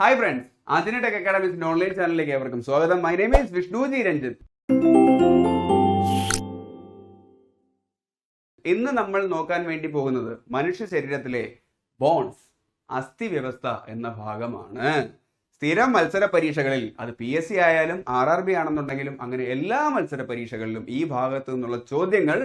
Hi friends ആദ്യനെ tech അക്കാഡമിക്സിന്റെ online ചാനലിലേക്ക് ഏവർക്കും സ്വാഗതം. My name is Vishnuji Ranjith ഇന്ന് നമ്മൾ നോക്കാൻ വേണ്ടി പോകുന്നത് മനുഷ്യ ശരീരത്തിലെ ബോൺസ് അസ്ഥി വ്യവസ്ഥ എന്ന ഭാഗമാണ്. സ്ഥിരം മത്സര പരീക്ഷകളിൽ അത് പി എസ് സി ആയാലും ആർ ആർ ബി ആണെന്നുണ്ടെങ്കിലും അങ്ങനെ എല്ലാ മത്സര പരീക്ഷകളിലും ഈ ഭാഗത്തു നിന്നുള്ള ചോദ്യങ്ങൾ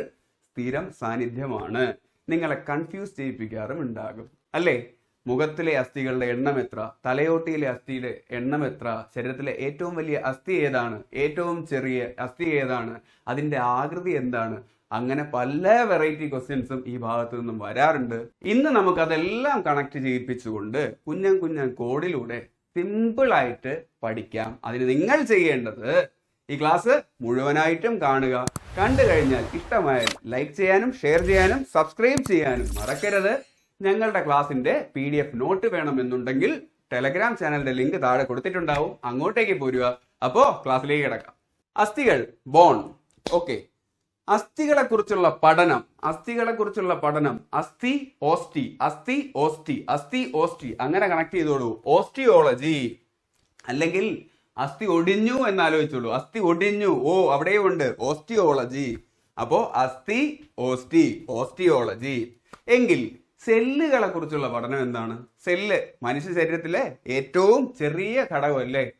സ്ഥിരം സാന്നിധ്യമാണ്. നിങ്ങളെ കൺഫ്യൂസ് ചെയ്യിപ്പിക്കാറും ഉണ്ടാകും. അല്ലേ? മുഖത്തിലെ അസ്ഥികളുടെ എണ്ണം എത്ര? തലയോട്ടിയിലെ അസ്ഥിയുടെ എണ്ണം എത്ര? ശരീരത്തിലെ ഏറ്റവും വലിയ അസ്ഥി ഏതാണ്? ഏറ്റവും ചെറിയ അസ്ഥി ഏതാണ്? അതിന്റെ ആകൃതി എന്താണ്? അങ്ങനെ പല വെറൈറ്റി ക്വസ്റ്റ്യൻസും ഈ ഭാഗത്തു നിന്നും വരാറുണ്ട്. ഇന്ന് നമുക്ക് അതെല്ലാം കണക്ട് ചെയ്യിപ്പിച്ചുകൊണ്ട് കുഞ്ഞൻ കുഞ്ഞൻ കോഡിലൂടെ സിമ്പിൾ ആയിട്ട് പഠിക്കാം. അതിന് നിങ്ങൾ ചെയ്യേണ്ടത് ഈ ക്ലാസ് മുഴുവനായിട്ടും കാണുക. കണ്ടു കഴിഞ്ഞാൽ ഇഷ്ടമായാൽ ലൈക്ക് ചെയ്യാനും ഷെയർ ചെയ്യാനും സബ്സ്ക്രൈബ് ചെയ്യാനും മറക്കരുത്. ഞങ്ങളുടെ ക്ലാസിന്റെ പി ഡി എഫ് നോട്ട് വേണമെന്നുണ്ടെങ്കിൽ ടെലഗ്രാം ചാനലിന്റെ ലിങ്ക് താഴെ കൊടുത്തിട്ടുണ്ടാവും. അങ്ങോട്ടേക്ക് പോരുക. അപ്പോ ക്ലാസ്സിലേക്ക് കിടക്കാം. അസ്ഥികൾ ബോൺ ഓക്കെ അസ്ഥികളെ കുറിച്ചുള്ള പഠനം അസ്ഥികളെ കുറിച്ചുള്ള പഠനം. അസ്ഥി ഓസ്റ്റി അസ്ഥി ഓസ്റ്റി അസ്ഥി ഓസ്റ്റി അങ്ങനെ കണക്ട് ചെയ്തോളൂ. ഓസ്റ്റിയോളജി അല്ലെങ്കിൽ അസ്ഥി ഒടിഞ്ഞു എന്ന് ആലോചിച്ചോളൂ അസ്ഥി ഒടിഞ്ഞു. ഓ അവിടെയും ഉണ്ട്. ഓസ്റ്റിയോളജി അപ്പോ അസ്ഥി ഓസ്റ്റി ഓസ്റ്റിയോളജി എങ്കിൽ സെല്ലുകളെ കുറിച്ചുള്ള പഠനം എന്താണ്? സെല്ല് മനുഷ്യ ശരീരത്തിലെ ഏറ്റവും ചെറിയ ഘടകം അല്ലേ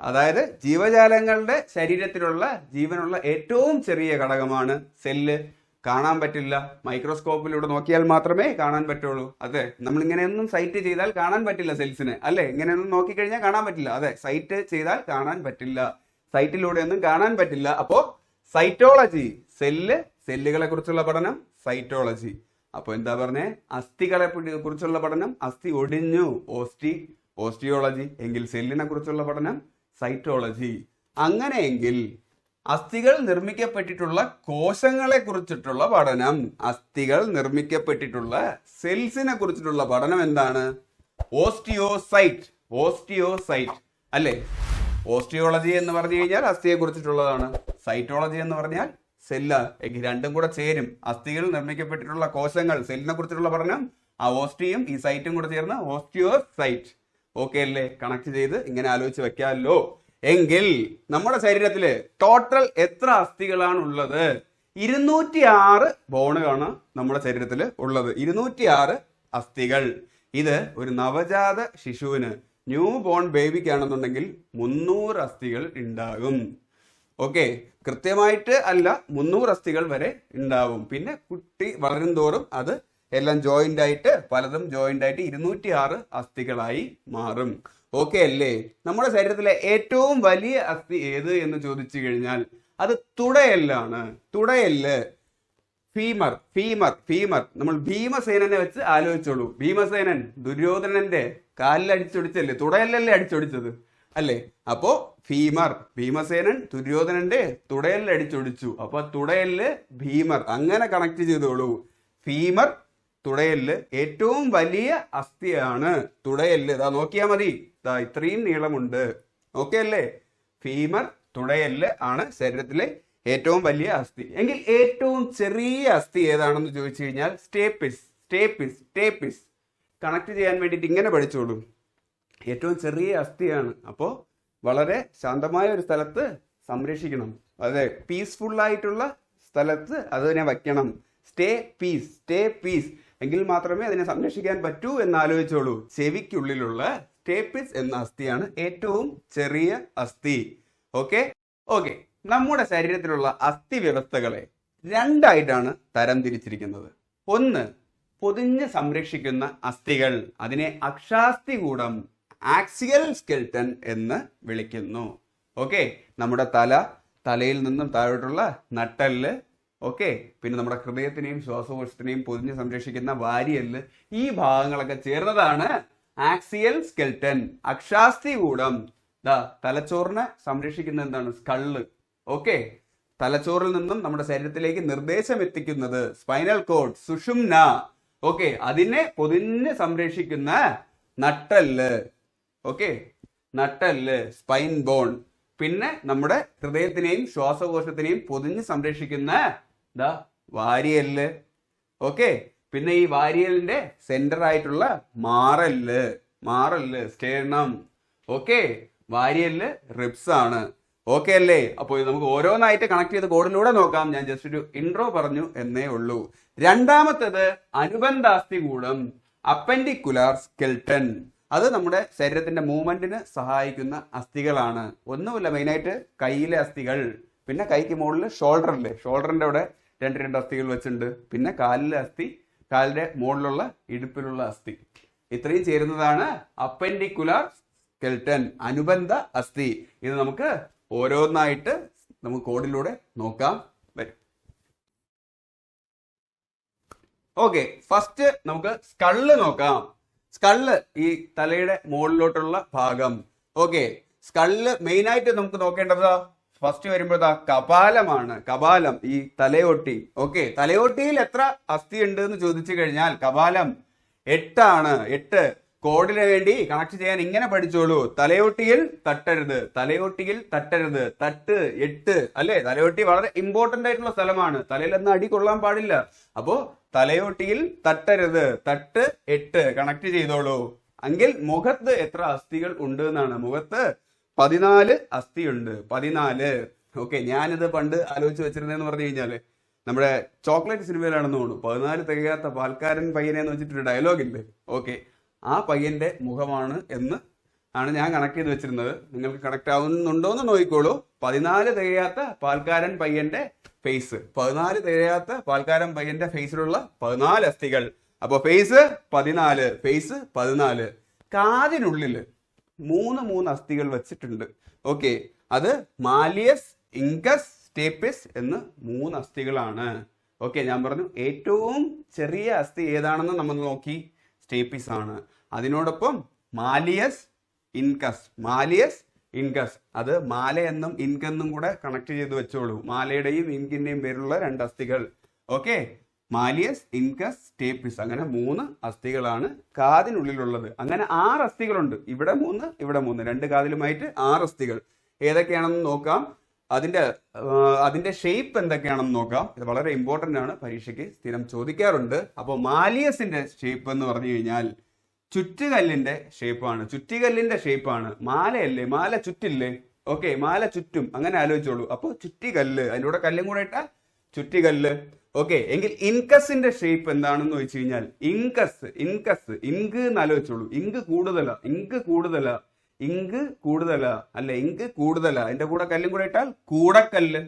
അതായത് ജീവജാലങ്ങളുടെ ശരീരത്തിലുള്ള ജീവനുള്ള ഏറ്റവും ചെറിയ ഘടകമാണ് സെല്ല്. കാണാൻ പറ്റില്ല. മൈക്രോസ്കോപ്പിലൂടെ നോക്കിയാൽ മാത്രമേ കാണാൻ പറ്റുള്ളൂ. അതെ നമ്മൾ ഇങ്ങനെയൊന്നും സൈറ്റ് ചെയ്താൽ കാണാൻ പറ്റില്ല സെൽസിനെ. അല്ലെ? ഇങ്ങനെയൊന്നും നോക്കിക്കഴിഞ്ഞാൽ കാണാൻ പറ്റില്ല. അതെ സൈറ്റ് ചെയ്താൽ കാണാൻ പറ്റില്ല. സൈറ്റിലൂടെ ഒന്നും കാണാൻ പറ്റില്ല. അപ്പോ സൈറ്റോളജി സെല്ല് സെല്ലുകളെ കുറിച്ചുള്ള പഠനം സൈറ്റോളജി അപ്പൊ എന്താ പറഞ്ഞേ? അസ്ഥികളെ കുറിച്ചുള്ള പഠനം അസ്ഥി ഒടിഞ്ഞു ഓസ്റ്റി ഓസ്റ്റിയോളജി എങ്കിൽ സെല്ലിനെ കുറിച്ചുള്ള പഠനം സൈറ്റോളജി. അങ്ങനെയെങ്കിൽ അസ്ഥികൾ നിർമ്മിക്കപ്പെട്ടിട്ടുള്ള കോശങ്ങളെ കുറിച്ചിട്ടുള്ള പഠനം അസ്ഥികൾ നിർമ്മിക്കപ്പെട്ടിട്ടുള്ള സെൽസിനെ കുറിച്ചിട്ടുള്ള പഠനം എന്താണ്? ഓസ്റ്റിയോസൈറ്റ് ഓസ്റ്റിയോസൈറ്റ്. അല്ലേ? ഓസ്റ്റിയോളജി എന്ന് പറഞ്ഞു കഴിഞ്ഞാൽ അസ്ഥിയെ കുറിച്ചിട്ടുള്ളതാണ്. സൈറ്റോളജി എന്ന് പറഞ്ഞാൽ സെല്ല രണ്ടും കൂടെ ചേരും. അസ്ഥികൾ നിർമ്മിക്കപ്പെട്ടിട്ടുള്ള കോശങ്ങൾ സെല്ലിനെ കുറിച്ചിട്ടുള്ള പഠനം ആ ഓസ്റ്റിയും ഈ സൈറ്റും കൂടെ ചേർന്ന് ഓസ്റ്റിയോസൈറ്റ്. ഓക്കെ അല്ലേ? കണക്ട് ചെയ്ത് ഇങ്ങനെ ആലോചിച്ച് വെക്കാമല്ലോ എങ്കിൽ നമ്മുടെ ശരീരത്തിൽ ടോട്ടൽ എത്ര അസ്ഥികളാണ് ഉള്ളത്? ഇരുന്നൂറ്റി ആറ് ബോണുകളാണ് നമ്മുടെ ശരീരത്തിൽ ഉള്ളത്. ഇരുന്നൂറ്റി ആറ് അസ്ഥികൾ. ഇത് ഒരു നവജാത ശിശുവിന് ന്യൂ ബോൺ ബേബിക്കാണെന്നുണ്ടെങ്കിൽ മുന്നൂറ് അസ്ഥികൾ ഉണ്ടാകും. ഓക്കെ. കൃത്യമായിട്ട് അല്ല മുന്നൂറ് അസ്ഥികൾ വരെ ഉണ്ടാവും. പിന്നെ കുട്ടി വളരും തോറും അത് എല്ലാം ജോയിന്റ് ആയിട്ട് പലതും ജോയിന്റ് ആയിട്ട് ഇരുന്നൂറ്റി ആറ് അസ്ഥികളായി മാറും. ഓക്കെ അല്ലേ? നമ്മുടെ ശരീരത്തിലെ ഏറ്റവും വലിയ അസ്ഥി ഏത് എന്ന് ചോദിച്ചു കഴിഞ്ഞാൽ അത് തുടയെല്ലാണ്. തുടയെല്ല്. ഫീമർ ഫീമർ ഫീമർ നമ്മൾ ഭീമസേനനെ വെച്ച് ആലോചിച്ചോളൂ. ഭീമസേനൻ ദുര്യോധനന്റെ കാലിൽ അടിച്ചൊടിച്ചല്ലേ തുടയല്ലല്ലേ അടിച്ചൊടിച്ചത്? അല്ലേ? അപ്പോ ഭീമർ ഭീമസേനൻ ദുര്യോധനന്റെ തുടയലിൽ അടിച്ചൊടിച്ചു. അപ്പൊ തുടയൽ ഭീമർ അങ്ങനെ കണക്ട് ചെയ്തോളൂ. ഭീമർ തുടയൽ ഏറ്റവും വലിയ അസ്ഥിയാണ് തുടയൽ ഇതാ നോക്കിയാ മതി. ഇതാ ഇത്രയും നീളമുണ്ട്. ഓക്കെ അല്ലേ? ഭീമർ തുടയൽ ആണ് ശരീരത്തിലെ ഏറ്റവും വലിയ അസ്ഥി. എങ്കിൽ ഏറ്റവും ചെറിയ അസ്ഥി ഏതാണെന്ന് ചോദിച്ചു കഴിഞ്ഞാൽ സ്റ്റേപ്പിസ് സ്റ്റേപ്പിസ് സ്റ്റേപ്പിസ്. കണക്ട് ചെയ്യാൻ വേണ്ടിയിട്ട് ഇങ്ങനെ പഠിച്ചോളൂ. ഏറ്റവും ചെറിയ അസ്ഥിയാണ്. അപ്പോൾ വളരെ ശാന്തമായ ഒരു സ്ഥലത്ത് സംരക്ഷിക്കണം. അതെ പീസ്ഫുൾ ആയിട്ടുള്ള സ്ഥലത്ത് അതിനെ വയ്ക്കണം. സ്റ്റേ പീസ് സ്റ്റേ പീസ് എങ്കിൽ മാത്രമേ അതിനെ സംരക്ഷിക്കാൻ പറ്റൂ എന്ന് ആലോചിച്ചോളൂ. ചെവിക്കുള്ളിലുള്ള സ്റ്റേപ്പിസ് എന്ന അസ്ഥിയാണ് ഏറ്റവും ചെറിയ അസ്ഥി. ഓക്കെ ഓക്കെ നമ്മുടെ ശരീരത്തിലുള്ള അസ്ഥി വ്യവസ്ഥകളെ രണ്ടായിട്ടാണ് തരം തിരിച്ചിരിക്കുന്നത്. ഒന്ന് പൊതിഞ്ഞ് സംരക്ഷിക്കുന്ന അസ്ഥികൾ. അതിനെ അക്ഷാസ്ഥികൂടം ആക്സിയൽ സ്കെൽട്ടൺ എന്ന് വിളിക്കുന്നു. ഓക്കെ നമ്മുടെ തല തലയിൽ നിന്നും താഴോട്ടുള്ള നട്ടൽ ഓക്കെ പിന്നെ നമ്മുടെ ഹൃദയത്തിനെയും ശ്വാസകോശത്തിനെയും പൊതിഞ്ഞ് സംരക്ഷിക്കുന്ന വാരിയൽ ഈ ഭാഗങ്ങളൊക്കെ ചേർന്നതാണ് ആക്സിയൽ സ്കെൽട്ടൻ അക്ഷാസ്ഥികൂടം ദാ തലച്ചോറിനെ സംരക്ഷിക്കുന്ന എന്താണ്? സ്കള്ള്. ഓക്കെ തലച്ചോറിൽ നിന്നും നമ്മുടെ ശരീരത്തിലേക്ക് നിർദ്ദേശം എത്തിക്കുന്നത് സ്പൈനൽ കോഡ് സുഷുമ്ന. ഓക്കെ അതിനെ പൊതിഞ്ഞ് സംരക്ഷിക്കുന്ന നട്ടൽ ഓക്കെ? നട്ടൽ സ്പൈൻ ബോൺ പിന്നെ നമ്മുടെ ഹൃദയത്തിനെയും ശ്വാസകോശത്തിനെയും പൊതിഞ്ഞ് സംരക്ഷിക്കുന്ന ദാ വാരിയൽ ഓക്കെ? പിന്നെ ഈ വാരിയലിന്റെ സെന്റർ ആയിട്ടുള്ള മാറൽ മാറൽ സ്റ്റേണം ഓക്കെ? വാരിയൽ റിബ്സ് ആണ്. ഓക്കെ അല്ലേ? അപ്പോൾ നമുക്ക് ഓരോന്നായിട്ട് കണക്ട് ചെയ്ത് കോഡിലൂടെ നോക്കാം. ഞാൻ ജസ്റ്റ് ഒരു ഇൻട്രോ പറഞ്ഞു എന്നേ ഉള്ളൂ. രണ്ടാമത്തേത് അനുബന്ധാസ്തി കൂടം അപ്പൻഡിക്കുലാർ സ്കെൽട്ടൻ അത് നമ്മുടെ ശരീരത്തിന്റെ മൂവ്മെന്റിന് സഹായിക്കുന്ന അസ്ഥികളാണ്. ഒന്നുമില്ല മെയിനായിട്ട് കയ്യിലെ അസ്ഥികൾ. പിന്നെ കൈക്ക് മുകളിൽ ഷോൾഡറിൽ ഷോൾഡറിന്റെ അവിടെ രണ്ട് രണ്ട് അസ്ഥികൾ വെച്ചിട്ടുണ്ട്. പിന്നെ കാലിലെ അസ്ഥി കാലിന്റെ മുകളിലുള്ള ഇടുപ്പിലുള്ള അസ്ഥി. ഇത്രയും ചേരുന്നതാണ് അപ്പൻഡിക്കുലാർ സ്കെൽട്ടൻ അനുബന്ധ അസ്ഥി. ഇത് നമുക്ക് ഓരോന്നായിട്ട് നമുക്ക് കോഡിലൂടെ നോക്കാം. വരും. ഓക്കെ ഫസ്റ്റ് നമുക്ക് സ്കള്ള് നോക്കാം. സ്കള്ള് ഈ തലയുടെ മുകളിലോട്ടുള്ള ഭാഗം. ഓക്കെ. മെയിൻ ആയിട്ട് നമുക്ക് നോക്കേണ്ടത് ഫസ്റ്റ് വരുമ്പോഴതാ കപാലമാണ്. കപാലം ഈ തലയോട്ടി. ഓക്കെ. തലയോട്ടിയിൽ എത്ര അസ്ഥി ഉണ്ട് എന്ന് ചോദിച്ചു കഴിഞ്ഞാൽ കപാലം എട്ടാണ്. എട്ട് കോഡിന് വേണ്ടി കണക്ട് ചെയ്യാൻ ഇങ്ങനെ പഠിച്ചോളൂ. തലയോട്ടിയിൽ തട്ടരുത്. തലയോട്ടിയിൽ തട്ടരുത്. തട്ട് എട്ട് അല്ലെ? തലയോട്ടി വളരെ ഇമ്പോർട്ടന്റ് ആയിട്ടുള്ള സ്ഥലമാണ്. തലയിൽ തലയിലൊന്നും അടി കൊള്ളാൻ പാടില്ല. അപ്പോ തലയോട്ടിയിൽ തട്ടരുത് തട്ട് എട്ട് കണക്ട് ചെയ്തോളൂ. എങ്കിൽ മുഖത്ത് എത്ര അസ്ഥികൾ ഉണ്ട് എന്നാണ്. മുഖത്ത് പതിനാല് അസ്ഥിയുണ്ട്. പതിനാല്. ഓക്കെ ഞാനിത് പണ്ട് ആലോചിച്ച് വെച്ചിരുന്നതെന്ന് പറഞ്ഞു കഴിഞ്ഞാൽ നമ്മുടെ ചോക്ലേറ്റ് സിനിമയിലാണെന്ന് തോന്നുന്നു. പതിനാല് തികയാത്ത പാൽക്കാരൻ പയ്യനെ എന്ന് വെച്ചിട്ടൊരു ഡയലോഗ് ഉണ്ട് ഓക്കെ ആ പയ്യന്റെ മുഖമാണ് എന്ന് ആണ് ഞാൻ കണക്ട് ചെയ്ത് വെച്ചിരുന്നത്. നിങ്ങൾക്ക് കണക്ട് ആവുന്നുണ്ടോ എന്ന് നോക്കിക്കോളൂ. പതിനാല് തികയാത്ത പാൽക്കാരൻ പയ്യന്റെ ഫേസ് പതിനാല് തികയാത്ത പാൽക്കാരൻ പയ്യന്റെ ഫേസിലുള്ള പതിനാല് അസ്ഥികൾ. അപ്പൊ ഫേസ് പതിനാല് ഫേസ് പതിനാല്. കാതിനുള്ളിൽ മൂന്ന് മൂന്ന് അസ്ഥികൾ വെച്ചിട്ടുണ്ട്. ഓക്കെ. അത് മാലിയസ് ഇൻകസ് സ്റ്റേപ്പിസ് എന്ന് മൂന്ന് അസ്ഥികളാണ്. ഓക്കെ ഞാൻ പറഞ്ഞു ഏറ്റവും ചെറിയ അസ്ഥി ഏതാണെന്ന് നമ്മൾ നോക്കി? സ്റ്റേപ്പിസ് ആണ് അതിനോടൊപ്പം മാലിയസ് ഇൻകസ് മാലിയസ് ഇൻകസ്. അത് മാല എന്നും ഇൻക് എന്നും കൂടെ കണക്ട് ചെയ്ത് വെച്ചോളൂ. മാലയുടെയും ഇൻകിന്റെയും പേരിലുള്ള രണ്ട് അസ്ഥികൾ. Okay malleus incus stapes. അങ്ങനെ മൂന്ന് അസ്ഥികളാണ് കാതിനുള്ളിലുള്ളത്. അങ്ങനെ ആറ് അസ്ഥികളുണ്ട്. ഇവിടെ മൂന്ന് ഇവിടെ മൂന്ന്. രണ്ട് കാതിലുമായിട്ട് ആറ് അസ്ഥികൾ. ഏതൊക്കെയാണെന്ന് നോക്കാം. അതിന്റെ അതിന്റെ ഷേപ്പ് എന്തൊക്കെയാണെന്ന് നോക്കാം. ഇത് വളരെ ഇമ്പോർട്ടന്റ് ആണ്. പരീക്ഷയ്ക്ക് സ്ഥിരം ചോദിക്കാറുണ്ട്. അപ്പോൾ മാലിയസിന്റെ ഷേപ്പ് എന്ന് പറഞ്ഞു കഴിഞ്ഞാൽ ചുറ്റുകല്ലിന്റെ ഷേപ്പാണ് ചുറ്റികല്ലിന്റെ ഷേപ്പാണ് മാലയല്ലേ? മാല ചുറ്റില്ലേ? ഓക്കെ മാല ചുറ്റും. അങ്ങനെ ആലോചിച്ചോളൂ. അപ്പോൾ ചുറ്റികല്ല് അതിന്റെ കൂടെ കല്ലും കൂടെ ഇട്ടാൽ ചുറ്റികല്ല്. ഓക്കെ എങ്കിൽ ഇൻകസിന്റെ ഷേപ്പ് എന്താണെന്ന് വെച്ച് കഴിഞ്ഞാൽ ഇൻകസ് ഇൻകസ് ഇങ്ക് എന്ന് ആലോചിച്ചോളൂ. ഇങ്ക് കൂടുതലാ ഇങ്ക് കൂടുതലാ ഇങ്ക് കൂടുതലാ അല്ല ഇങ്ക് കൂടുതലാ. അതിന്റെ കൂടെ കല്ലും കൂടെ ഇട്ടാൽ കൂടക്കല്ല്.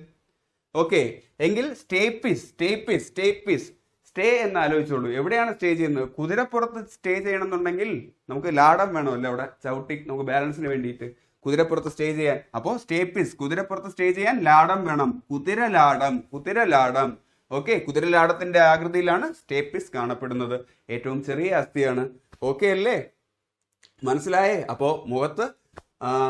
ഓക്കെ എങ്കിൽ സ്റ്റേപ്പിസ് സ്റ്റേപ്പിസ് സ്റ്റേപ്പിസ്. സ്റ്റേ എന്ന് ആലോചിച്ചോളൂ. എവിടെയാണ് സ്റ്റേ ചെയ്യുന്നത്? കുതിരപ്പുറത്ത് സ്റ്റേ ചെയ്യണമെന്നുണ്ടെങ്കിൽ നമുക്ക് ലാടം വേണമല്ലോ അവിടെ ചവിട്ടി നമുക്ക് ബാലൻസിന് വേണ്ടിയിട്ട്. കുതിരപ്പുറത്ത് സ്റ്റേ ചെയ്യാൻ. അപ്പോൾ സ്റ്റേപ്പിസ് കുതിരപ്പുറത്ത് സ്റ്റേ ചെയ്യാൻ ലാടം വേണം. കുതിര ലാടം. കുതിര ലാടം. ഓക്കെ കുതിരലാടത്തിന്റെ ആകൃതിയിലാണ് സ്റ്റേപ്പിസ് കാണപ്പെടുന്നത്. ഏറ്റവും ചെറിയ അസ്ഥിയാണ്. ഓക്കെ അല്ലേ? മനസ്സിലായേ? അപ്പോ മുഖത്ത്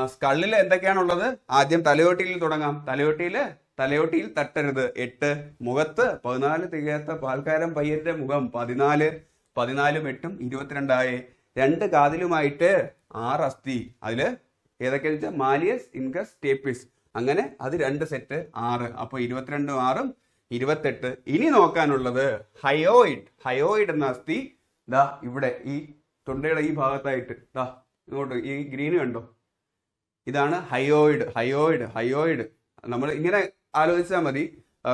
സ്കള്ളിൽ എന്തൊക്കെയാണുള്ളത്? ആദ്യം തലയോട്ടിയിൽ തുടങ്ങാം. തലയോട്ടിയിൽ തലയോട്ടിയിൽ തട്ടരുത്. എട്ട് മുഖത്ത് പതിനാല് തികയാത്ത പാൽക്കാരൻ പയ്യന്റെ മുഖം പതിനാല് പതിനാലും എട്ടും ഇരുപത്തിരണ്ടായി. രണ്ട് കാതിലുമായിട്ട് ആറ് അസ്ഥി. അതിൽ ഏതൊക്കെയാന്ന് വെച്ചാൽ മാലിയസ് ഇൻകസ് ടേപ്പിസ് അങ്ങനെ അത് രണ്ട് സെറ്റ് ആറ്. അപ്പൊ ഇരുപത്തിരണ്ടും ആറും ഇരുപത്തെട്ട്. ഇനി നോക്കാനുള്ളത് ഹയോയിഡ്. ഹയോയിഡ് എന്ന അസ്ഥി ദാ ഇവിടെ ഈ തൊണ്ടയുടെ ഈ ഭാഗത്തായിട്ട്. ദാ ഇങ്ങോട്ട് ഈ ഗ്രീന് കണ്ടോ? ഇതാണ് ഹയോയിഡ്. Hyoid hyoid. നമ്മൾ ഇങ്ങനെ ആലോചിച്ചാൽ മതി.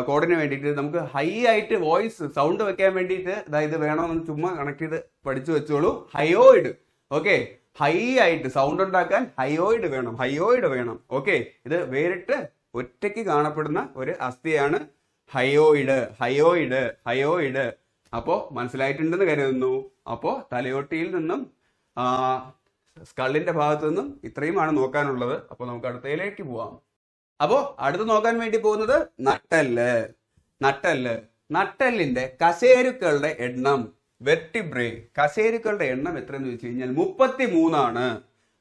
കോഡിന് വേണ്ടിയിട്ട് നമുക്ക് ഹൈ ആയിട്ട് വോയിസ് സൗണ്ട് വെക്കാൻ വേണ്ടിയിട്ട് അതായത് വേണമെന്ന് ചുമ്മാ കണക്ട് ചെയ്ത് പഠിച്ചു വെച്ചോളൂ. ഹയോയിഡ് ഓക്കെ ഹൈ ആയിട്ട് സൗണ്ട് ഉണ്ടാക്കാൻ ഹയോയിഡ് വേണം. ഹയോയിഡ് വേണം. ഓക്കെ ഇത് വേറിട്ട് ഒറ്റയ്ക്ക് കാണപ്പെടുന്ന ഒരു അസ്ഥിയാണ് ഹയോയിഡ് ഹയോയിഡ് ഹയോയിഡ് അപ്പോ മനസ്സിലായിട്ടുണ്ടെന്ന് കരുതുന്നു. അപ്പോ തലയോട്ടിയിൽ നിന്നും സ്കള്ളിന്റെ ഭാഗത്തു നിന്നും ഇത്രയുമാണ് നോക്കാനുള്ളത്. അപ്പോൾ നമുക്ക് അടുത്തയിലേക്ക് പോവാം. അപ്പോ അടുത്ത് നോക്കാൻ വേണ്ടി പോകുന്നത് നട്ടൽ നട്ടൽ നട്ടെല്ലിന്റെ കസേരുക്കളുടെ എണ്ണം. വെർട്ടിബ്രേ കസേരുക്കളുടെ എണ്ണം എത്രയെന്ന് വെച്ച് കഴിഞ്ഞാൽ മുപ്പത്തി മൂന്നാണ്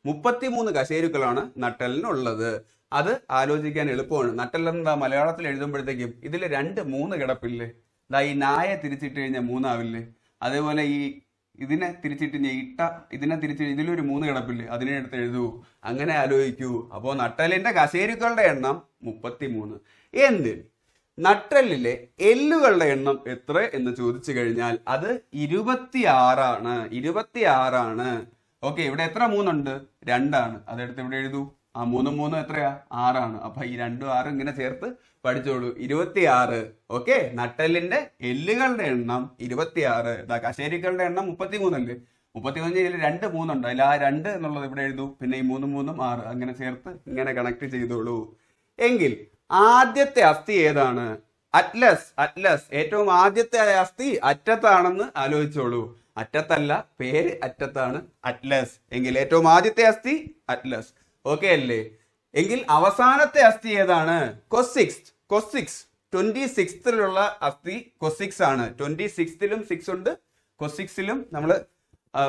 മുപ്പത്തിമൂന്ന് കസേരുക്കളാണ് നട്ടലിനുള്ളത് അത് ആലോചിക്കാൻ എളുപ്പമാണ്. നട്ടലെന്താ മലയാളത്തിൽ എഴുതുമ്പോഴത്തേക്കും ഇതിൽ രണ്ട് മൂന്ന് കിടപ്പില്ലേ? ദാ ഈ നായ തിരിച്ചിട്ട് കഴിഞ്ഞാൽ മൂന്നാവില്ലേ? അതേപോലെ ഈ ഇതിനെ തിരിച്ചിട്ട് ഇട്ട ഇതിനെ തിരിച്ച് ഇതിലൊരു മൂന്ന് കിടപ്പില്ലേ? അതിനെ എടുത്ത് എഴുതൂ. അങ്ങനെ ആലോചിക്കൂ. അപ്പോൾ നട്ടലിന്റെ കശേരുക്കളുടെ എണ്ണം മുപ്പത്തി മൂന്ന് എന്തിന് നട്ടലിലെ എല്ലുകളുടെ എണ്ണം എത്ര എന്ന് ചോദിച്ചു കഴിഞ്ഞാൽ അത് ഇരുപത്തിയാറാണ്. ഇരുപത്തിയാറാണ്. ഓക്കെ ഇവിടെ എത്ര മൂന്നുണ്ട്? രണ്ടാണ്. അതെടുത്ത് ഇവിടെ എഴുതൂ? ആ മൂന്നും മൂന്നും എത്രയാ? ആറാണ്. അപ്പൊ ഈ രണ്ടും ആറും ഇങ്ങനെ ചേർത്ത് പഠിച്ചോളൂ. ഇരുപത്തിയാറ്. ഓക്കെ? നട്ടലിന്റെ എല്ലുകളുടെ എണ്ണം ഇരുപത്തിയാറ്. ഇതാ കശേരികളുടെ എണ്ണം മുപ്പത്തിമൂന്നല്ലേ? മുപ്പത്തിമൂന്ന് ഇതിൽ രണ്ട് മൂന്നുണ്ട്. അതിൽ ആ രണ്ട് എന്നുള്ളത് ഇവിടെ എഴുതൂ. പിന്നെ ഈ മൂന്നും മൂന്നും ആറ് അങ്ങനെ ചേർത്ത് ഇങ്ങനെ കണക്ട് ചെയ്തോളൂ. എങ്കിൽ ആദ്യത്തെ അസ്ഥി ഏതാണ്? അറ്റ്ലസ്. അറ്റ്ലസ്. ഏറ്റവും ആദ്യത്തെ അസ്ഥി അറ്റത്താണെന്ന് ആലോചിച്ചോളൂ. അറ്റത്തല്ല പേര് അറ്റത്താണ് അറ്റ്ലസ്. എങ്കിൽ ഏറ്റവും ആദ്യത്തെ അസ്ഥി അറ്റ്ലസ്. ഓക്കെ അല്ലേ? എങ്കിൽ അവസാനത്തെ അസ്ഥി ഏതാണ്? കൊസിക്സ് കൊസിക്സ് ട്വന്റി സിക്സ്ത്തിലുള്ള അസ്ഥി കൊസിക്സ് ആണ്. ട്വന്റി സിക്സ്ത്തിലും സിക്സ് ഉണ്ട് കൊസിക്സിലും നമ്മൾ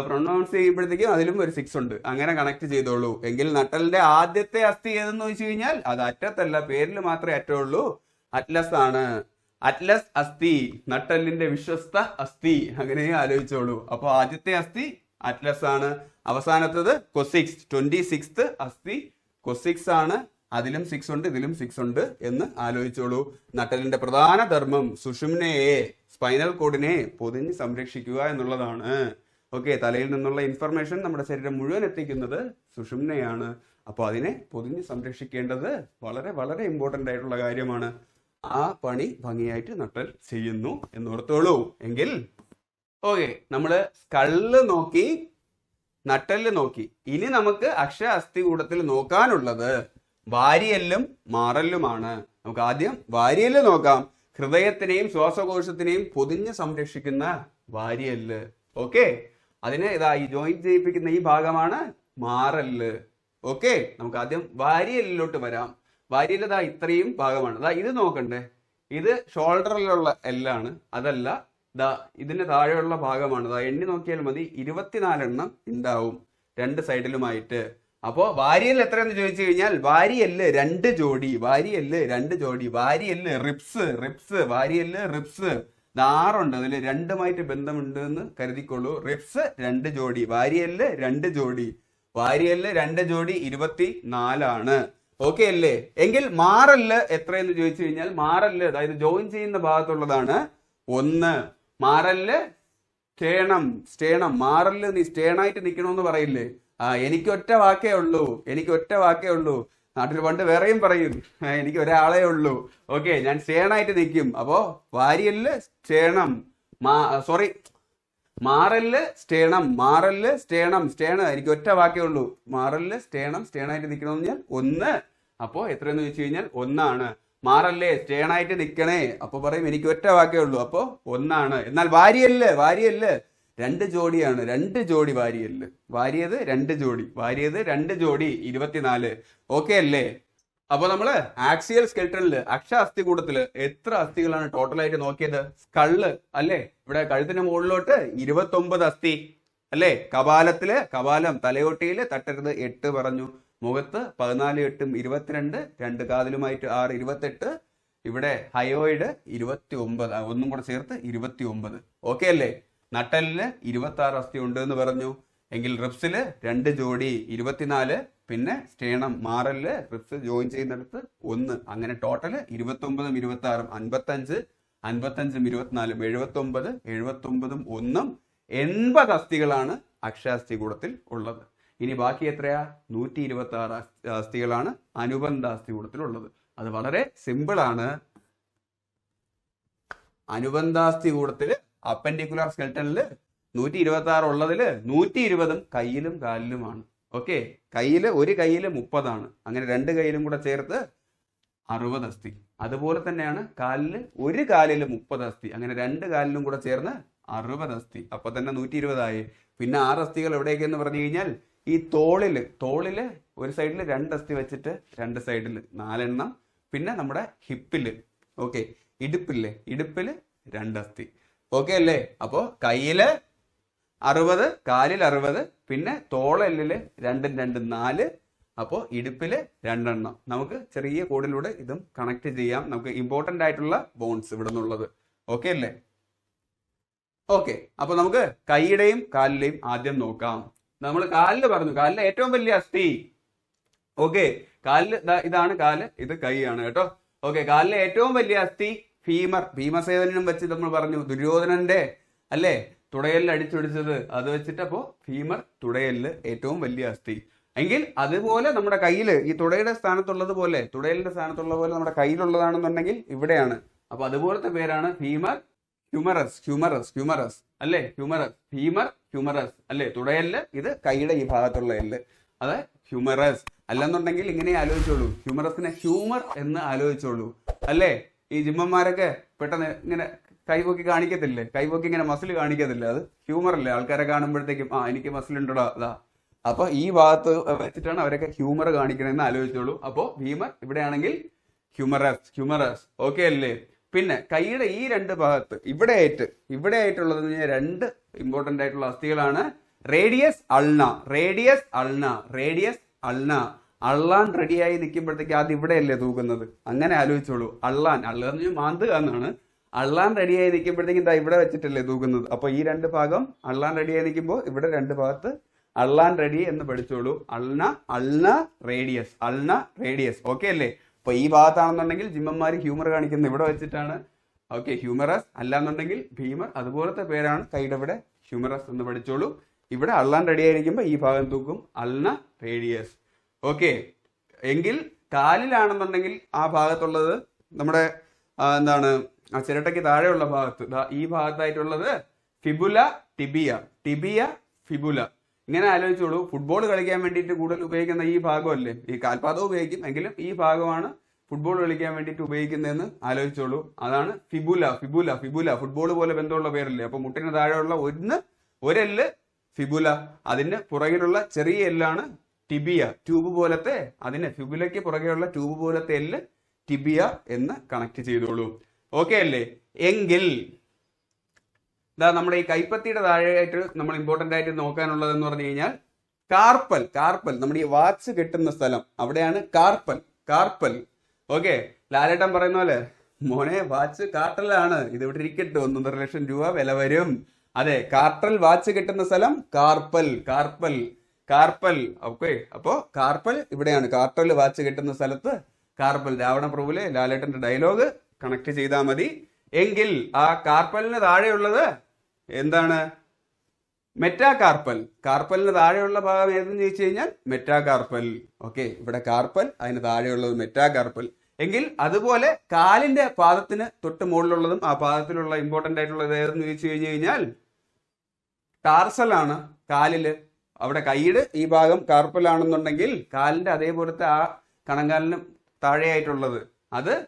പ്രൊണൗൺസ് ചെയ്യുമ്പോഴത്തേക്കും അതിലും ഒരു സിക്സ് ഉണ്ട്. അങ്ങനെ കണക്ട് ചെയ്തോളൂ. എങ്കിൽ നട്ടലിന്റെ ആദ്യത്തെ അസ്ഥി ഏതെന്ന് വെച്ച് കഴിഞ്ഞാൽ അത് അറ്റത്തല്ല പേരിൽ മാത്രമേ അറ്റമുള്ളൂ അറ്റ്ലസ് ആണ്. അറ്റ്ലസ് അസ്ഥി നട്ടലിന്റെ വിശ്വസ്ത അസ്ഥി. അങ്ങനെ ആലോചിച്ചോളൂ. അപ്പൊ ആദ്യത്തെ അസ്ഥി അറ്റ്ലസ് ആണ്. അവസാനത്തത് കൊസിക്സ് ട്വന്റി സിക്സ്ത് അസ്ഥി കൊസിക്സ് ആണ്. അതിലും സിക്സ് ഉണ്ട് ഇതിലും സിക്സ് ഉണ്ട് എന്ന് ആലോചിച്ചോളൂ. നട്ടലിന്റെ പ്രധാന ധർമ്മം സുഷുമ്നയെ സ്പൈനൽ കോഡിനെ പൊതിഞ്ഞ് സംരക്ഷിക്കുക എന്നുള്ളതാണ്. ഓക്കെ തലയിൽ നിന്നുള്ള ഇൻഫർമേഷൻ നമ്മുടെ ശരീരം മുഴുവൻ എത്തിക്കുന്നത് സുഷുമ്നയാണ്. അപ്പോൾ അതിനെ പൊതിഞ്ഞ് സംരക്ഷിക്കേണ്ടത് വളരെ വളരെ ഇമ്പോർട്ടന്റ് ആയിട്ടുള്ള കാര്യമാണ്. ആ പണി ഭംഗിയായിട്ട് നട്ടൽ ചെയ്യുന്നു എന്നോർത്തോളൂ. എങ്കിൽ ഓക്കെ നമ്മൾ സ്കൾ നോക്കി നട്ടൽ നോക്കി. ഇനി നമുക്ക് അക്ഷ അസ്ഥി കൂടത്തിൽ നോക്കാനുള്ളത് വാരിയല്ലും മാറല്ലുമാണ്. നമുക്ക് ആദ്യം വാരിയൽ നോക്കാം. ഹൃദയത്തിനെയും ശ്വാസകോശത്തിനെയും പൊതിഞ്ഞ് സംരക്ഷിക്കുന്ന വാരിയല്ല്. ഓക്കെ? അതിനെ ഇതാ ഈ ജോയിന്റ് ചെയ്യിപ്പിക്കുന്ന ഈ ഭാഗമാണ് മാറല്ല്. ഓക്കെ? നമുക്ക് ആദ്യം വാരിയല്ലിലോട്ട് വരാം. വാരിയൽ ഇതാ ഇത്രയും ഭാഗമാണ്. അതാ ഇത് നോക്കണ്ടേ. ഇത് ഷോൾഡറിലുള്ള എല്ലാണ്. അതല്ല ദാ ഇതിന്റെ താഴെയുള്ള ഭാഗമാണ്. ദാ എണ്ണി നോക്കിയാൽ മതി. ഇരുപത്തിനാലെണ്ണം ഉണ്ടാവും രണ്ട് സൈഡിലുമായിട്ട്. അപ്പോ വാരിയൽ എത്രയെന്ന് ചോദിച്ചു കഴിഞ്ഞാൽ വാരിയല്ല് രണ്ട് ജോഡി വാരിയല്ല് രണ്ട് ജോഡി വാരിയല്ല് റിപ്സ് റിപ്സ് വാരിയല്ല് റിപ്സ് ആറുണ്ട്. അതിൽ രണ്ടുമായിട്ട് ബന്ധമുണ്ട് എന്ന് കരുതിക്കൊള്ളൂ. റിപ്സ് രണ്ട് ജോഡി വാരിയല്ല് രണ്ട് ജോഡി. വാരിയല്ല് രണ്ട് ജോഡി ഇരുപത്തി നാലാണ് ഓക്കെ അല്ലേ? എങ്കിൽ മാറല്ല് എത്രയെന്ന് ചോദിച്ചു കഴിഞ്ഞാൽ മാറല്ല് അതായത് ജോയിൻ ചെയ്യുന്ന ഭാഗത്തുള്ളതാണ് ഒന്ന്. മാറല്ല് സ്റ്റേണം സ്റ്റേണം മാറൽ നീ സ്റ്റേണായിട്ട് നിൽക്കണമെന്ന് പറയില്ലേ? ആ എനിക്ക് ഒറ്റ വാക്കേ ഉള്ളൂ. എനിക്ക് ഒറ്റ വാക്കേ ഉള്ളൂ. നാട്ടിൽ പണ്ട് വേറെയും പറയും. എനിക്ക് ഒരാളേ ഉള്ളൂ. ഓക്കെ ഞാൻ സ്റ്റേണായിട്ട് നിൽക്കും അപ്പോ വാരിയൽ സ്റ്റേണം മാ സോറി. മാറൽ സ്റ്റേണം മാറൽ സ്റ്റേണം സ്റ്റേണ എനിക്ക് ഒറ്റ വാക്കേ ഉള്ളൂ. മാറൽ സ്റ്റേണം സ്റ്റേണായിട്ട് നിൽക്കണമെന്ന് ഞാൻ ഒന്ന്. അപ്പോ എത്രയെന്ന് ചോദിച്ചു കഴിഞ്ഞാൽ ഒന്നാണ്. മാറല്ലേ? സ്റ്റേണായിട്ട് നിൽക്കണേ അപ്പൊ പറയും എനിക്ക് ഒറ്റ വാക്കേ ഉള്ളൂ. അപ്പോ ഒന്നാണ്. എന്നാൽ വാരിയല്ലേ വാരിയല്ലേ. രണ്ട് ജോഡിയാണ്. രണ്ട് ജോഡി വാരിയല്ല്. വാരിയത് രണ്ട് ജോഡി. വാരിയത് രണ്ട് ജോഡി. ഇരുപത്തിനാല്. ഓക്കെ അല്ലേ? അപ്പൊ നമ്മൾ ആക്സിയൽ സ്കെൽട്ടണിൽ അക്ഷ അസ്ഥി കൂടത്തിൽ എത്ര അസ്ഥികളാണ് ടോട്ടലായിട്ട് നോക്കിയത്? കള്ള് അല്ലേ? ഇവിടെ കഴുത്തിന്റെ മുകളിലോട്ട് ഇരുപത്തി ഒമ്പത് അസ്ഥി. അല്ലേ? കപാലത്തിൽ കപാലം തലയോട്ടിയിൽ തട്ടരുത് എട്ട് പറഞ്ഞു. മുഖത്ത് പതിനാല് എട്ടും ഇരുപത്തിരണ്ട് രണ്ട് കാതിലുമായിട്ട് ആറ് ഇരുപത്തെട്ട് ഇവിടെ ഹയോയിഡ് ഇരുപത്തി ഒമ്പത് ഒന്നും കൂടെ ചേർത്ത് ഇരുപത്തി ഒമ്പത് ഓക്കെ അല്ലേ? നട്ടലിന് ഇരുപത്തി ആറ് അസ്ഥി ഉണ്ട് എന്ന് പറഞ്ഞു. എങ്കിൽ റിപ്സിൽ രണ്ട് ജോഡി ഇരുപത്തിനാല് പിന്നെ സ്റ്റേണം മാറലിൽ റിപ്സ് ജോയിൻ ചെയ്യുന്നിടത്ത് ഒന്ന്. അങ്ങനെ ടോട്ടൽ ഇരുപത്തി ഒമ്പതും ഇരുപത്തി ആറും അൻപത്തഞ്ച് അൻപത്തഞ്ചും ഇരുപത്തിനാലും എഴുപത്തി ഒമ്പത് എഴുപത്തി ഒമ്പതും ഒന്നും എൺപത് അസ്ഥികളാണ് അക്ഷാസ്ഥി കൂടത്തിൽ ഉള്ളത്. ഇനി ബാക്കി എത്രയാ? നൂറ്റി ഇരുപത്തി ആറ് അസ്ഥികളാണ് അനുബന്ധ അസ്ഥി കൂടത്തിലുള്ളത് അത് വളരെ സിമ്പിൾ ആണ് അനുബന്ധാസ്ഥി കൂടത്തിൽ അപ്പൻഡിക്കുലർ സ്കെൽട്ടനിൽ നൂറ്റി ഇരുപത്തി ആറ് ഉള്ളതിൽ നൂറ്റി ഇരുപതും കയ്യിലും കാലിലുമാണ്. ഓക്കെ? കയ്യിൽ ഒരു കയ്യിൽ മുപ്പതാണ്. അങ്ങനെ രണ്ട് കയ്യിലും കൂടെ ചേർത്ത് അറുപത് അസ്ഥി. അതുപോലെ തന്നെയാണ് കാലിൽ ഒരു കാലിൽ മുപ്പത് അസ്ഥി. അങ്ങനെ രണ്ട് കാലിലും കൂടെ ചേർന്ന് അറുപത് അസ്ഥി. അപ്പൊ തന്നെ നൂറ്റി ഇരുപതായി പിന്നെ ആറ് അസ്ഥികൾ എവിടെയൊക്കെയെന്ന് പറഞ്ഞു കഴിഞ്ഞാൽ ഈ തോളിൽ തോളിൽ ഒരു സൈഡിൽ രണ്ട് അസ്ഥി വെച്ചിട്ട് രണ്ട് സൈഡിൽ നാലെണ്ണം. പിന്നെ നമ്മുടെ ഹിപ്പിൽ ഓക്കെ ഇടുപ്പില്ലേ? ഇടുപ്പിൽ രണ്ട് അസ്ഥി. ഓക്കെ അല്ലേ? അപ്പോ കയ്യിൽ അറുപത് കാലിൽ അറുപത് പിന്നെ തോളല്ലിൽ രണ്ടും രണ്ടും നാല് അപ്പോൾ ഇടുപ്പിൽ രണ്ടെണ്ണം. നമുക്ക് ചെറിയ കോഡിലൂടെ ഇതും കണക്ട് ചെയ്യാം. നമുക്ക് ഇമ്പോർട്ടന്റ് ആയിട്ടുള്ള ബോൺസ് ഇവിടെ നിന്നുള്ളത് ഓക്കെ അല്ലേ? ഓക്കെ അപ്പൊ നമുക്ക് കൈയുടെയും കാലിലെയും ആദ്യം നോക്കാം. നമ്മൾ കാലിൽ പറഞ്ഞു. കാലിലെ ഏറ്റവും വലിയ അസ്ഥി. ഓക്കെ കാലിൽ ഇതാണ് കാൽ. ഇത് കൈയാണ് കേട്ടോ. ഓക്കെ കാലിലെ ഏറ്റവും വലിയ അസ്ഥി ഭീമർ ഭീമസേനനും വെച്ച് നമ്മൾ പറഞ്ഞു ദുര്യോധനന്റെ അല്ലേ? തുടയലിൽ അടിച്ചൊടിച്ചത്. അത് വെച്ചിട്ട് അപ്പോ ഭീമർ തുടയലിൽ ഏറ്റവും വലിയ അസ്ഥി. എങ്കിൽ അതുപോലെ നമ്മുടെ കയ്യിൽ ഈ തുടയുടെ സ്ഥാനത്തുള്ളത് പോലെ തുടയലിന്റെ സ്ഥാനത്തുള്ള പോലെ നമ്മുടെ കയ്യിലുള്ളതാണെന്നുണ്ടെങ്കിൽ ഇവിടെയാണ്. അപ്പൊ അതുപോലത്തെ പേരാണ് ഭീമർ ഹ്യൂമറസ് ഹ്യൂമറസ് ഹ്യൂമറസ് അല്ലേ? ഹ്യൂമറസ് ഫീമർ ഹ്യൂമറസ് അല്ലേ? തുടയല്ല് ഇത് കൈയുടെ ഈ ഭാഗത്തുള്ള എല്ല്. അത് ഹ്യൂമറസ് അല്ലെന്നുണ്ടെങ്കിൽ ഇങ്ങനെ ആലോചിച്ചോളൂ. ഹ്യൂമറസിനെ ഹ്യൂമർ എന്ന് ആലോചിച്ചോളൂ. അല്ലേ? ഈ ജിമ്മന്മാരൊക്കെ പെട്ടെന്ന് ഇങ്ങനെ കൈപൊക്കി കാണിക്കത്തില്ലേ? കൈപൊക്കി ഇങ്ങനെ മസിൽ കാണിക്കത്തില്ല? അത് ഹ്യൂമർ അല്ലേ? ആൾക്കാരെ കാണുമ്പോഴത്തേക്കും ആ എനിക്ക് മസിൽ ഉണ്ടോ അതാ അപ്പൊ ഈ ഭാഗത്ത് വെച്ചിട്ടാണ് അവരൊക്കെ ഹ്യൂമർ കാണിക്കണമെന്ന് ആലോചിച്ചോളൂ. അപ്പോ ഭീമർ ഇവിടെയാണെങ്കിൽ ഹ്യൂമറസ് ഹ്യൂമറസ് ഓക്കെ അല്ലേ? പിന്നെ കൈയുടെ ഈ രണ്ട് ഭാഗത്ത് ഇവിടെ ആയിട്ട് ഇവിടെ ആയിട്ടുള്ളത് രണ്ട് ഇമ്പോർട്ടന്റ് ആയിട്ടുള്ള അസ്ഥികളാണ് radius ulna radius ulna radius ulna അള്ളാൻ റെഡിയായി നിൽക്കുമ്പോഴത്തേക്ക് ആദ്യം ഇവിടെയല്ലേ തൂക്കുന്നത്? അങ്ങനെ ആലോചിച്ചോളൂ. അള്ളാൻ അള്ളാന്ന് പറഞ്ഞാൽ മാന്തുക എന്നാണ് അള്ളാൻ റെഡിയായി നിൽക്കുമ്പോഴത്തേക്ക് ഇതാ ഇവിടെ വെച്ചിട്ടല്ലേ തൂക്കുന്നത്? അപ്പൊ ഈ രണ്ട് ഭാഗം അള്ളാൻ റെഡിയായി നിൽക്കുമ്പോൾ ഇവിടെ രണ്ട് ഭാഗത്ത് അള്ളാൻ റെഡി എന്ന് പഠിച്ചോളൂ. Ulna ulna radius ulna radius okay അല്ലേ? അപ്പൊ ഈ ഭാഗത്താണെന്നുണ്ടെങ്കിൽ ജിമ്മന്മാർ ഹ്യൂമർ കാണിക്കുന്നത് ഇവിടെ വെച്ചിട്ടാണ്. ഓക്കെ ഹ്യൂമറസ് അല്ലാന്നുണ്ടെങ്കിൽ ഭീമർ അതുപോലത്തെ പേരാണ് കൈയുടെ ഹ്യൂമറസ് എന്ന് പഠിച്ചോളൂ. ഇവിടെ അള്ളാൻ റെഡി ആയിരിക്കുമ്പോൾ ഈ ഭാഗം തൂക്കും. അൽന റേഡിയസ് ഓക്കെ എങ്കിൽ കാലിലാണെന്നുണ്ടെങ്കിൽ ആ ഭാഗത്തുള്ളത് നമ്മുടെ എന്താണ് ആ ചിരട്ടയ്ക്ക് താഴെയുള്ള ഭാഗത്ത് ഈ ഭാഗത്തായിട്ടുള്ളത് ഫിബുല ടിബിയ. Tibia fibula. ഇങ്ങനെ ആലോചിച്ചോളൂ. ഫുട്ബോൾ കളിക്കാൻ വേണ്ടിയിട്ട് കൂടുതൽ ഉപയോഗിക്കുന്ന ഈ ഭാഗമല്ലേ? ഈ കാൽപാദം ഉപയോഗിക്കും. എങ്കിലും ഈ ഭാഗമാണ് ഫുട്ബോൾ കളിക്കാൻ വേണ്ടിയിട്ട് ഉപയോഗിക്കുന്നതെന്ന് ആലോചിച്ചോളൂ. അതാണ് ഫിബുല ഫിബുല ഫിബുല. ഫുട്ബോൾ പോലെ ബന്ധമുള്ള പേരല്ലേ? അപ്പൊ മുട്ടിന് താഴെയുള്ള ഒന്ന് ഒരെല്ല് ഫിബുല. അതിന് പുറകിലുള്ള ചെറിയ എല്ലാണ് ടിബിയ. ട്യൂബ് പോലത്തെ അതിന് ഫിബുലയ്ക്ക് പുറകെയുള്ള ട്യൂബ് പോലത്തെ എല്ല് ടിബിയ എന്ന് കണക്ട് ചെയ്തോളൂ. ഓക്കെ അല്ലേ? എങ്കിൽ ഇതാ നമ്മുടെ ഈ കൈപ്പത്തിയുടെ താഴെയായിട്ട് നമ്മൾ ഇമ്പോർട്ടന്റ് ആയിട്ട് നോക്കാനുള്ളത് എന്ന് പറഞ്ഞു കഴിഞ്ഞാൽ കാർപ്പൽ കാർപ്പൽ. നമ്മുടെ ഈ വാച്ച് കെട്ടുന്ന സ്ഥലം. അവിടെയാണ് കാർപ്പൽ കാർപ്പൽ. ഓക്കെ ലാലേട്ടൻ പറയുന്ന പോലെ മോനെ വാച്ച് കാർട്ടലാണ്. ഇത് ഇവിടെ ഇരിക്കട്ടെ. ഒന്നൊന്നര ലക്ഷം രൂപ വില വരും. അതെ കാർട്ടൽ വാച്ച് കെട്ടുന്ന സ്ഥലം കാർപ്പൽ കാർപ്പൽ കാർപ്പൽ. ഓക്കെ അപ്പോ കാർപ്പൽ ഇവിടെയാണ്. കാർട്ടൽ വാച്ച് കെട്ടുന്ന സ്ഥലത്ത് കാർപ്പൽ. രാവണ പ്രഭുലെ ലാലേട്ടന്റെ ഡയലോഗ് കണക്ട് ചെയ്താൽ മതി. എങ്കിൽ ആ കാർപ്പലിന് താഴെയുള്ളത് എന്താണ്? മെറ്റാകാർപ്പൽ. കാർപ്പലിന് താഴെയുള്ള ഭാഗം ഏതെന്ന് ചോദിച്ചു കഴിഞ്ഞാൽ മെറ്റാകാർപ്പൽ. ഓക്കെ ഇവിടെ കാർപ്പൽ അതിന് താഴെയുള്ളത് മെറ്റാകാർപ്പൽ. എങ്കിൽ അതുപോലെ കാലിന്റെ പാദത്തിന് തൊട്ട് മുകളിലുള്ളതും ആ പാദത്തിലുള്ള ഇമ്പോർട്ടന്റ് ആയിട്ടുള്ളത് ഏതെന്ന് ചോദിച്ചു കഴിഞ്ഞു കഴിഞ്ഞാൽ ടാർസലാണ് കാലിൽ അവിടെ കൈയുടെ ഈ ഭാഗം കാർപ്പലാണെന്നുണ്ടെങ്കിൽ കാലിന്റെ അതേപോലത്തെ ആ കണങ്കാലിന് താഴെയായിട്ടുള്ളത്. അത്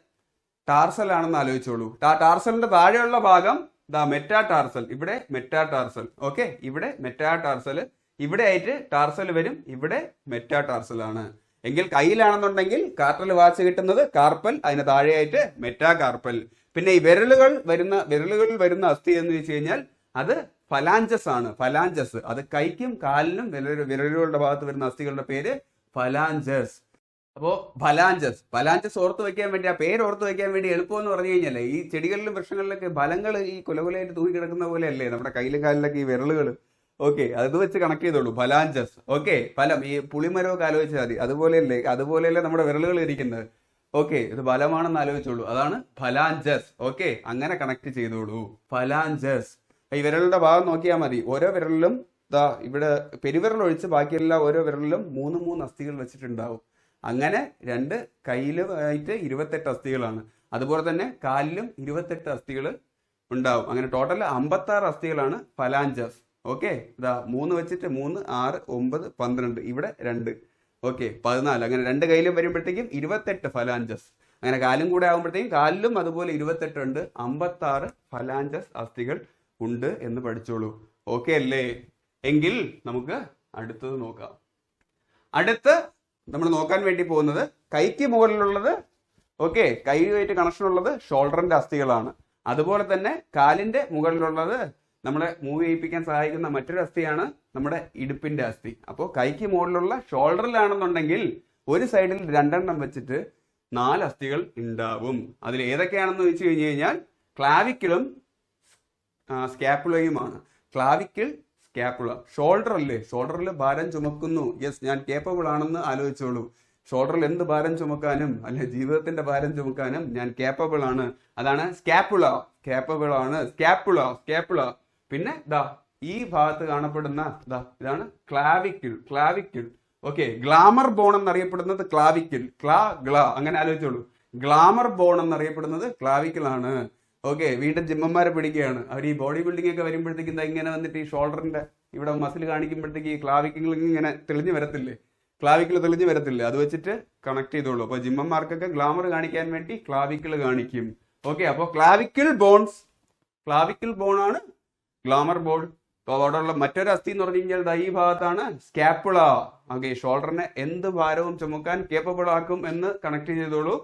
ടാർസൽ ആണെന്ന് ആലോചിച്ചോളൂ. ടാർസലിന്റെ താഴെയുള്ള ഭാഗം ദാ മെറ്റാ ടാർസൽ ഇവിടെ മെറ്റാ ടാർസൽ ഓക്കെ ഇവിടെ മെറ്റാ ടാർസൽ ഇവിടെ ആയിട്ട് ടാർസൽ വരും ഇവിടെ മെറ്റാ ടാർസൽ ആണ് എങ്കിൽ കയ്യിലാണെന്നുണ്ടെങ്കിൽ കാർട്ടൽ വാച്ച് കിട്ടുന്നത് കാർപ്പൽ അതിന് താഴെയായിട്ട് മെറ്റാ കാർപ്പൽ പിന്നെ ഈ വിരലുകൾ വരുന്ന വിരലുകളിൽ വരുന്ന അസ്ഥി എന്ന് വെച്ച് കഴിഞ്ഞാൽ അത് ഫലാഞ്ചസ് ആണ് ഫലാഞ്ചസ്. അത് കൈക്കും കാലിനും വിരലുകളുടെ ഭാഗത്ത് വരുന്ന അസ്ഥികളുടെ പേര് ഫലാഞ്ചസ്. അപ്പോ ഫലാഞ്ചസ് ഫലാഞ്ചസ് ഓർത്ത് വെക്കാൻ വേണ്ടി ആ പേര് ഓർത്ത് വെക്കാൻ വേണ്ടി എളുപ്പമെന്ന് പറഞ്ഞു കഴിഞ്ഞാൽ ഈ ചെടികളിലും വൃക്ഷങ്ങളിലൊക്കെ ഫലങ്ങൾ ഈ കുലകുലയായിട്ട് പോലെ അല്ലേ നമ്മുടെ കയ്യിലും കാലിലൊക്കെ ഈ വിരലുകൾ ഓക്കെ അത് വെച്ച് കണക്ട് ചെയ്തോളൂ ഫലാഞ്ചസ്. ഓക്കെ ഫലം ഈ പുളിമരമൊക്കെ ആലോചിച്ചാൽ മതി. അതുപോലെയല്ലേ അതുപോലെയല്ലേ നമ്മുടെ വിരലുകൾ ഇരിക്കുന്നത്? ഓക്കെ ഇത് ഫലമാണെന്ന് ആലോചിച്ചോളൂ. അതാണ് ഫലാഞ്ചസ്. ഓക്കെ അങ്ങനെ കണക്ട് ചെയ്തോളൂ. ഫലാഞ്ചസ്. ഈ വിരലുടെ ഭാഗം നോക്കിയാൽ മതി. ഓരോ വിരലിലും ഇവിടെ പെരുവിരൽ ഒഴിച്ച് ബാക്കിയെല്ലാം ഓരോ വിരലിലും മൂന്ന് മൂന്ന് അസ്ഥികൾ വെച്ചിട്ടുണ്ടാവും. അങ്ങനെ രണ്ട് കയ്യിലുമായിട്ട് ഇരുപത്തെട്ട് അസ്ഥികളാണ്. അതുപോലെ തന്നെ കാലിലും ഇരുപത്തെട്ട് അസ്ഥികൾ ഉണ്ടാവും. അങ്ങനെ ടോട്ടൽ അമ്പത്താറ് അസ്ഥികളാണ് ഫലാഞ്ചസ് ഓക്കെ ഇതാ മൂന്ന് വെച്ചിട്ട് മൂന്ന് ആറ് ഒമ്പത് പന്ത്രണ്ട്. ഇവിടെ രണ്ട്. ഓക്കെ പതിനാല്. അങ്ങനെ രണ്ട് കയ്യിലും വരുമ്പോഴത്തേക്കും ഇരുപത്തെട്ട് ഫലാഞ്ചസ് അങ്ങനെ കാലും കൂടെ ആകുമ്പോഴത്തേക്കും കാലിലും അതുപോലെ ഇരുപത്തെട്ട് ഉണ്ട്. അമ്പത്താറ് ഫലാഞ്ചസ് അസ്ഥികൾ ഉണ്ട് എന്ന് പഠിച്ചോളൂ. ഓക്കെ അല്ലേ? എങ്കിൽ നമുക്ക് അടുത്തത് നോക്കാം. അടുത്ത് നമ്മൾ നോക്കാൻ വേണ്ടി പോകുന്നത് കൈക്ക് മുകളിലുള്ളത് ഓക്കെ കൈയുമായിട്ട് കണക്ഷൻ ഉള്ളത് ഷോൾഡറിന്റെ അസ്ഥികളാണ്. അതുപോലെ തന്നെ കാലിന്റെ മുകളിലുള്ളത് നമ്മളെ മൂവ് ചെയ്യിപ്പിക്കാൻ സഹായിക്കുന്ന മറ്റൊരു അസ്ഥിയാണ് നമ്മുടെ ഇടുപ്പിന്റെ അസ്ഥി. അപ്പോൾ കൈക്ക് മുകളിലുള്ള ഷോൾഡറിലാണെന്നുണ്ടെങ്കിൽ ഒരു സൈഡിൽ രണ്ടെണ്ണം വെച്ചിട്ട് നാല് അസ്ഥികൾ ഉണ്ടാവും. അതിൽ ഏതൊക്കെയാണെന്ന് വെച്ച് കഴിഞ്ഞ് കഴിഞ്ഞാൽ ക്ലാവിക്കിളും സ്കാപ്പുളയുമാണ് ക്ലാവിക്കിൾ സ്കാപ്പുള ഷോൾഡർ അല്ലേ ഷോൾഡറിൽ ഭാരം ചുമക്കുന്നു. യെസ് ഞാൻ കേപ്പബിൾ ആണെന്ന് ആലോചിച്ചോളൂ. ഷോൾഡറിൽ എന്ത് ഭാരം ചുമക്കാനും അല്ലെ ജീവിതത്തിന്റെ ഭാരം ചുമക്കാനും ഞാൻ കേപ്പബിൾ ആണ്. അതാണ് സ്കാപ്പുള കേപ്പബിൾ ആണ് സ്കാപ്പുള സ്കാപ്പുള പിന്നെ ദാ ഈ ഭാഗത്ത് കാണപ്പെടുന്ന ദാ ഇതാണ് clavicle clavicle okay glamour bone എന്നറിയപ്പെടുന്നത് ക്ലാവിക്കിൾ ക്ലാ ഗ്ലാ അങ്ങനെ ആലോചിച്ചോളൂ. ഗ്ലാമർ ബോൺ എന്നറിയപ്പെടുന്നത് ക്ലാവിക്കിൾ ആണ്. ഓക്കെ വീണ്ടും ജിമ്മന്മാരെ പിടിക്കുകയാണ്. അവർ ഈ ബോഡി ബിൽഡിംഗ് ഒക്കെ വരുമ്പോഴത്തേക്കും ഇങ്ങനെ വന്നിട്ട് ഈ ഷോൾഡറിന്റെ ഇവിടെ മസിൽ കാണിക്കുമ്പോഴത്തേക്ക് ഈ ക്ലാവിക്കിൾ ഇങ്ങനെ തെളിഞ്ഞു വരത്തില്ലേ? ക്ലാവിക്കിൾ തെളിഞ്ഞു വരത്തില്ലേ? അത് വെച്ചിട്ട് കണക്ട് ചെയ്തോളൂ. അപ്പോൾ ജിമ്മന്മാർക്കൊക്കെ ഗ്ലാമർ കാണിക്കാൻ വേണ്ടി ക്ലാവിക്കിൾ കാണിക്കും. ഓക്കെ അപ്പോൾ ക്ലാവിക്കിൾ ബോൺസ് ക്ലാവിക്കിൾ ബോണാണ് ഗ്ലാമർ ബോൺ അപ്പോൾ അവിടെ ഉള്ള മറ്റൊരു അസ്ഥി എന്ന് പറഞ്ഞു കഴിഞ്ഞാൽ ഈ ഭാഗത്താണ് സ്കാപ്പുള ഓക്കെ ഷോൾഡറിനെ എന്ത് ഭാരവും ചുമക്കാൻ കേപ്പബിൾ ആക്കും എന്ന് കണക്ട് ചെയ്തോളൂ.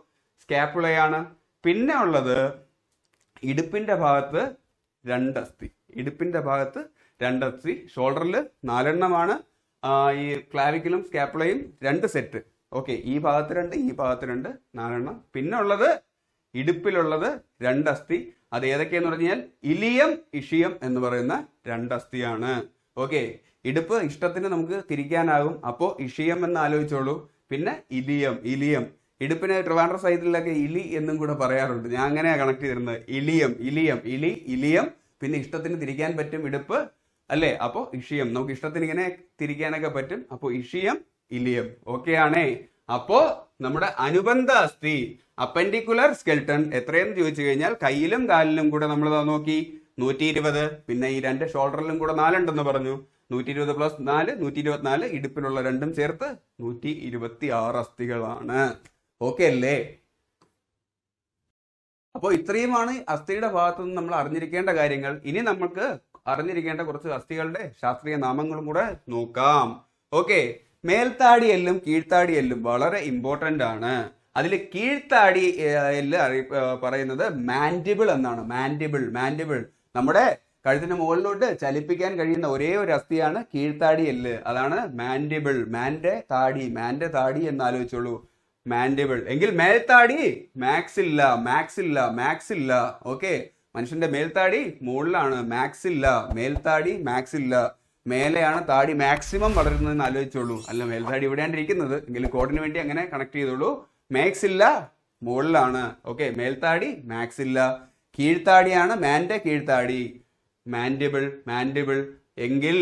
സ്കാപ്പുളയാണ് പിന്നെ ഉള്ളത് ഇടുപ്പിന്റെ ഭാഗത്ത് രണ്ട് അസ്ഥി ഇടുപ്പിന്റെ ഭാഗത്ത് രണ്ട് അസ്ഥി ഷോൾഡറിൽ നാലെണ്ണമാണ് ഈ ക്ലാവിക്കലും സ്കാപ്പിളയും രണ്ട് സെറ്റ്. ഓക്കെ ഈ ഭാഗത്ത് രണ്ട് ഈ ഭാഗത്ത് രണ്ട് നാലെണ്ണം. പിന്നെ ഉള്ളത് ഇടുപ്പിലുള്ളത് രണ്ട് അസ്ഥി അത് ഏതൊക്കെയെന്ന് പറഞ്ഞാൽ ഇലിയം ഇഷിയം എന്ന് പറയുന്ന രണ്ട് അസ്ഥിയാണ് ഓക്കെ ഇടുപ്പ് ഇഷ്ടത്തിന് നമുക്ക് തിരിക്കാനാകും. അപ്പോൾ ഇഷിയം എന്ന് ആലോചിച്ചോളൂ. പിന്നെ ഇലിയം ഇലിയം. ഇടുപ്പിനെ ട്രിവാൻഡ്ര സൈഡിലൊക്കെ ഇലി എന്നും കൂടെ പറയാറുണ്ട്. ഞാൻ അങ്ങനെയാണ് കണക്ട് ചെയ്തിരുന്നത്. ഇലിയം ഇലിയം ഇലി ഇലിയം. പിന്നെ ഇഷ്ടത്തിന് തിരിക്കാൻ പറ്റും ഇടുപ്പ് അല്ലേ? അപ്പോൾ ഇഷിയം. നമുക്ക് ഇഷ്ടത്തിന് ഇങ്ങനെ തിരിക്കാനൊക്കെ പറ്റും. അപ്പോൾ ഇഷിയം ഇലിയം. ഓക്കെ ആണേ. അപ്പോ നമ്മുടെ അനുബന്ധ അസ്ഥി അപ്പൻഡിക്കുലർ സ്കെൽട്ടൺ എത്രയെന്ന് ചോദിച്ചു കഴിഞ്ഞാൽ കയ്യിലും കാലിലും കൂടെ നമ്മൾ നോക്കി. നൂറ്റി ഇരുപത് പിന്നെ ഈ രണ്ട് ഷോൾഡറിലും കൂടെ നാലുണ്ടെന്ന് പറഞ്ഞു. നൂറ്റി ഇരുപത് പ്ലസ് നാല് നൂറ്റി ഇരുപത്തിനാല് ഇടുപ്പിലുള്ള രണ്ടും ചേർത്ത് നൂറ്റി ഇരുപത്തി ആറ് അസ്ഥികളാണ്. ഓക്കെ അല്ലേ? അപ്പോൾ ഇത്രയുമാണ് അസ്ഥിയുടെ ഭാഗത്തു നിന്ന് നമ്മൾ അറിഞ്ഞിരിക്കേണ്ട കാര്യങ്ങൾ. ഇനി നമ്മൾക്ക് അറിഞ്ഞിരിക്കേണ്ട കുറച്ച് അസ്ഥികളുടെ ശാസ്ത്രീയ നാമങ്ങളും കൂടെ നോക്കാം. ഓക്കെ. മേൽത്താടി എല്ലും കീഴ്ത്താടി എല്ലും വളരെ ഇമ്പോർട്ടന്റ് ആണ്. അതിൽ കീഴ്ത്താടി എല്ല് അറി പറയുന്നത് മാൻഡിബിൾ എന്നാണ്. മാൻഡിബിൾ മാൻഡിബിൾ നമ്മുടെ കഴുത്തിന് മുകളിലോട്ട് ചലിപ്പിക്കാൻ കഴിയുന്ന ഒരേ ഒരു അസ്ഥിയാണ് കീഴ്ത്താടി എല്ല് അതാണ് മാൻഡിബിൾ മാൻഡെ താടി മാൻഡെ താടി എന്ന് ആലോചിച്ചോളൂ മാൻഡിബിൾ എങ്കിൽ മേൽത്താടി. മാക്സ് ഇല്ല മാക്സ് ഇല്ല മാക്സ് ഇല്ല ഓക്കെ. മനുഷ്യന്റെ മേൽത്താടി മുകളിലാണ്. മാക്സ് ഇല്ല മേൽത്താടി മാക്സ് ഇല്ല മേലെയാണ് താടി. മാക്സിമം വളരുന്നതെന്ന് ആലോചിച്ചോളൂ. അല്ല മേൽത്താടി ഇവിടെയാണ് ഇരിക്കുന്നത്. എങ്കിലും കോഡിന് വേണ്ടി അങ്ങനെ കണക്ട് ചെയ്തോളൂ. മാക്സ് ഇല്ല മുകളിലാണ്. ഓക്കെ. മേൽത്താടി മാക്സ് ഇല്ല കീഴ്ത്താടിയാണ് മാന്റെ കീഴ്ത്താടി. മാൻഡിബിൾ മാൻഡിബിൾ എങ്കിൽ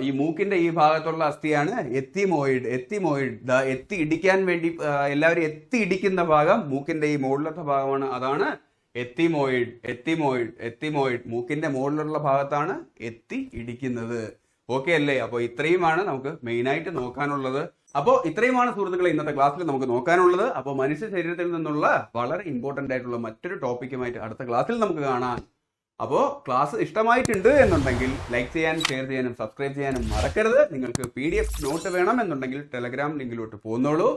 ഈ മൂക്കിന്റെ ഈ ഭാഗത്തുള്ള അസ്ഥിയാണ് എത്തിമോയിഡ്. എത്തിമോയിഡ്. ദ എത്തി ഇടിക്കാൻ വേണ്ടി എല്ലാവരും എത്തി ഇടിക്കുന്ന ഭാഗം മൂക്കിന്റെ ഈ മുകളിലത്തെ ഭാഗമാണ്. അതാണ് എത്തിമോയിഡ്. എത്തിമോയിഡ്. എത്തിമോയിഡ്. മൂക്കിന്റെ മുകളിലുള്ള ഭാഗത്താണ് എത്തി ഇടിക്കുന്നത്. ഓക്കെ അല്ലേ? അപ്പോൾ ഇത്രയുമാണ് നമുക്ക് മെയിൻ ആയിട്ട് നോക്കാനുള്ളത്. അപ്പോൾ ഇത്രയുമാണ് സുഹൃത്തുക്കളെ ഇന്നത്തെ ക്ലാസ്സിൽ നമുക്ക് നോക്കാനുള്ളത്. അപ്പോൾ മനുഷ്യ ശരീരത്തിൽ നിന്നുള്ള വളരെ ഇമ്പോർട്ടന്റ് ആയിട്ടുള്ള മറ്റൊരു ടോപ്പിക്കുമായിട്ട് അടുത്ത ക്ലാസ്സിൽ നമുക്ക് കാണാം. അപ്പോൾ ക്ലാസ് ഇഷ്ടമായിട്ടുണ്ട് എന്നുണ്ടെങ്കിൽ ലൈക്ക് ചെയ്യാനും ഷെയർ ചെയ്യാനും സബ്സ്ക്രൈബ് ചെയ്യാനും മറക്കരുത്. നിങ്ങൾക്ക് പി ഡി എഫ് നോട്ട് വേണം എന്നുണ്ടെങ്കിൽ ടെലഗ്രാം ലിങ്കിലോട്ട് പോകുന്നുള്ളൂ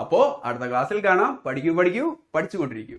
അപ്പോൾ അടുത്ത ക്ലാസ്സിൽ കാണാം. പഠിക്കൂ പഠിക്കൂ പഠിച്ചുകൊണ്ടിരിക്കൂ.